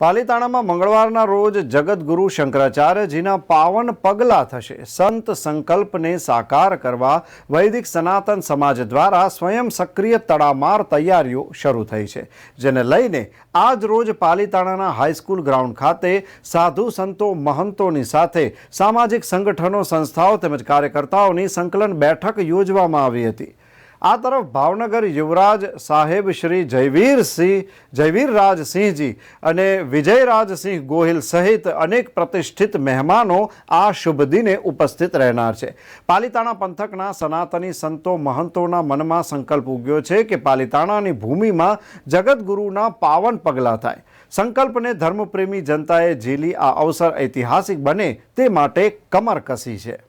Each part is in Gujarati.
પાલીતાણામાં મંગળવારના રોજ જગતગુરુ શંકરાચાર્યજીના પાવન પગલા થશે. સંત સંકલ્પને સાકાર કરવા વૈદિક સનાતન સમાજ દ્વારા સ્વયં સક્રિય તડામાર તૈયારીઓ શરૂ થઈ છે. જેને લઈને આજ રોજ પાલીતાણાના હાઈસ્કૂલ ગ્રાઉન્ડ ખાતે સાધુ સંતો મહંતોની સાથે સામાજિક સંગઠનો, સંસ્થાઓ તેમજ કાર્યકર્તાઓની સંકલન બેઠક યોજવામાં આવી હતી. આ તરફ ભાવનગર યુવરાજ સાહેબ શ્રી જયવીરસિંહ જયવીરરાજસિંહજી અને વિજયરાજસિંહ ગોહિલ સહિત અનેક પ્રતિષ્ઠિત મહેમાનો આ શુભ દિને ઉપસ્થિત રહેનાર છે. પાલિતાણા પંથકના સનાતની સંતો મહંતોના મનમાં સંકલ્પ ઉગ્યો છે કે પાલિતાણાની ભૂમિમાં જગતગુરુના પાવન પગલાં થાય. સંકલ્પને ધર્મપ્રેમી જનતાએ ઝીલી આ અવસર ઐતિહાસિક બને તે માટે કમર કસી છે.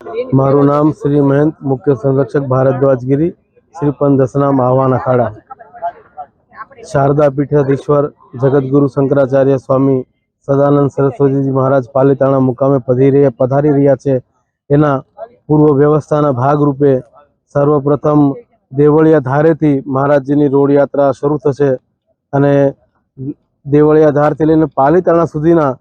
મારું નામ શ્રી મહેંત મુખ્ય સંરક્ષક ભારદ્વાજગીરી શ્રીપંદ દસનામ આહવાન અખાડા. શારદા પીઠાધીશ્વર જગદગુરુ શંકરાચાર્ય સ્વામી સદાનંદ સરસ્વતીજી મહારાજ પાલિતાણા મુકામે પધારી રહ્યા પધારી રહ્યા છે. એના પૂર્વ વ્યવસ્થાના ભાગરૂપે સર્વપ્રથમ દેવળિયા ધારેથી મહારાજજીની રોડ યાત્રા શરૂ થશે અને દેવળિયા ધારથી લઈને પાલીતાણા સુધીના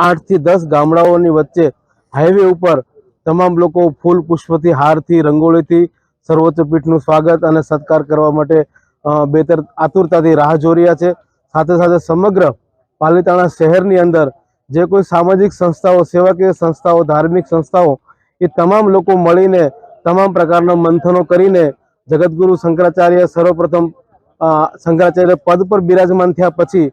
આઠથી દસ ગામડાઓની વચ્ચે હાઈવે ઉપર તમામ લોકો ફૂલ પુષ્પથી, હારથી, રંગોળીથી સર્વોચ્ચ પીઠનું સ્વાગત અને સત્કાર કરવા માટે બેતર, આતુરતાથી રાહ જોઈ રહ્યા છે. સાથે સાથે સમગ્ર પાલિતાણા શહેરની અંદર જે કોઈ સામાજિક સંસ્થાઓ, સેવાકીય સંસ્થાઓ, ધાર્મિક સંસ્થાઓ, એ તમામ લોકો મળીને, તમામ પ્રકારના મંથનો કરીને જગતગુરુ શંકરાચાર્ય સર્વપ્રથમ શંકરાચાર્ય પદ પર બિરાજમાન થયા પછી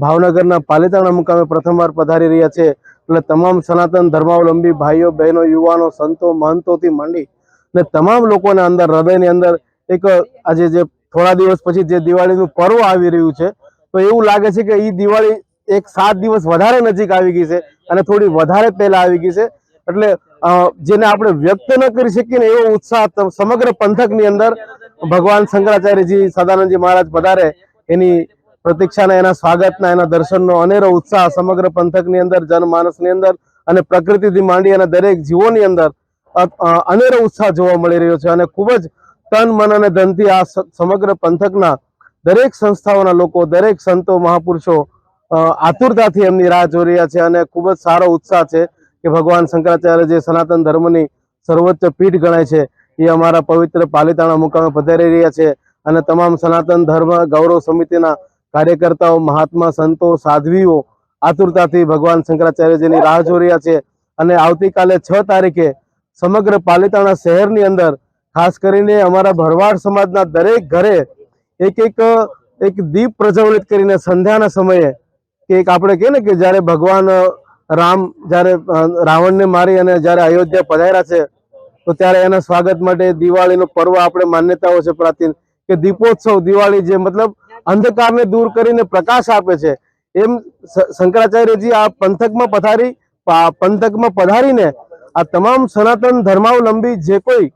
ભાવનગરના પાલિતાણા મુકામે પ્રથમવાર પધારી રહ્યા છે. એટલે તમામ સનાતન ધર્માવલંબી ભાઈઓ, બહેનો, યુવાનો, સંતો, મહંતોથી માંડી ને તમામ લોકોને અંદર, હૃદયની અંદર એક આજે જે થોડા દિવસ પછી જે દિવાળીનું પર્વ આવી રહ્યું છે, તો એવું લાગે છે કે એ દિવાળી એક સાત દિવસ વધારે નજીક આવી ગઈ છે અને થોડી વધારે પહેલા આવી ગઈ છે. એટલે જેને આપણે વ્યક્ત ન કરી શકીએ ને એવો ઉત્સાહ સમગ્ર પંથકની અંદર ભગવાન શંકરાચાર્યજી, સદાનંદજી મહારાજ પધારે એની પ્રતીક્ષાના એના સ્વાગતના, એના દર્શનનો અનેરો ઉત્સાહ સમગ્ર પંથકની અંદર, જનમાનસની અંદર અને પ્રકૃતિથી માંડી અને દરેક જીવોની અંદર અનેરો ઉત્સાહ જોવા મળી રહ્યો છે અને ખૂબ જ તન, મન અને ધનથી આ સમગ્ર પંથકના દરેક સંસ્થાઓના લોકો, દરેક સંતો, મહાપુરુષો આતુરતાથી એમની રાહ જોઈ રહ્યા છે અને ખૂબ જ સારો ઉત્સાહ છે કે ભગવાન શંકરાચાર્ય જે સનાતન ધર્મની સર્વોચ્ચ પીઠ ગણાય છે. એ અમારા પવિત્ર પાલિતાણા મુકામે પધારી રહ્યા છે અને તમામ સનાતન ધર્મ ગૌરવ સમિતિના કાર્યકર્તાઓ, મહાત્મા સંતો, સાધ્વીઓ આતુરતાથી ભગવાન શંકરાચાર્યજીની રાહ જોઈ રહ્યા છે અને આવતીકાલે છ તારીખે સમગ્ર પાલિતાણા શહેરની અંદર, ખાસ કરીને અમારા ભરવાડ સમાજના દરેક ઘરે એક એક એક દીપ પ્રજ્વલિત કરીને સંધ્યાના સમયે કે એક આપણે કહીએ ને કે જ્યારે ભગવાન રામ જ્યારે રાવણને મારી અને જ્યારે અયોધ્યા પધાર્યા છે, તો ત્યારે એના સ્વાગત માટે દિવાળીનો પર્વ આપણે માન્યતાઓ છે પ્રાચીન, કે દીપોત્સવ, દિવાળી જે મતલબ અંધકારને દૂર કરીને પ્રકાશ આપે છે. એમ શંકરાચાર્યજી આ પંથકમાં પધારી, પા- પંથકમાં પધારીને આ તમામ સનાતન ધર્માવલંબી જે કોઈ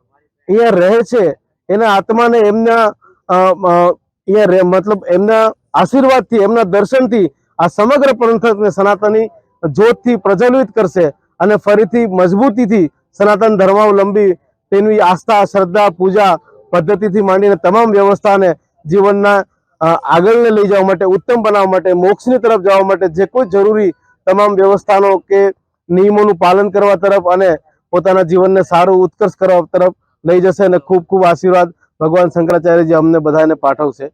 અહીંયા રહે છે, એના આત્માને એમના અહીંયા મતલબ એમના આશીર્વાદથી, એમના દર્શનથી આ સમગ્ર પંથકને સનાતની જોતથી પ્રજ્વલિત કરશે અને ફરીથી મજબૂતીથી સનાતન ધર્માવલંબી તેની આસ્થા, શ્રદ્ધા, પૂજા પદ્ધતિથી માંડીને તમામ વ્યવસ્થાને જીવનના આગળને લઈ જવા માટે, ઉત્તમ બનાવવા માટે, મોક્ષની તરફ જવા માટે જે કોઈ જરૂરી તમામ વ્યવસ્થાનો કે નિયમોનું પાલન કરવા તરફ અને પોતાના જીવનને સારું ઉત્કર્ષ કરવા તરફ લઈ જશે અને ખૂબ ખૂબ આશીર્વાદ ભગવાન શંકરાચાર્યજી અમને બધાને પાઠવશે.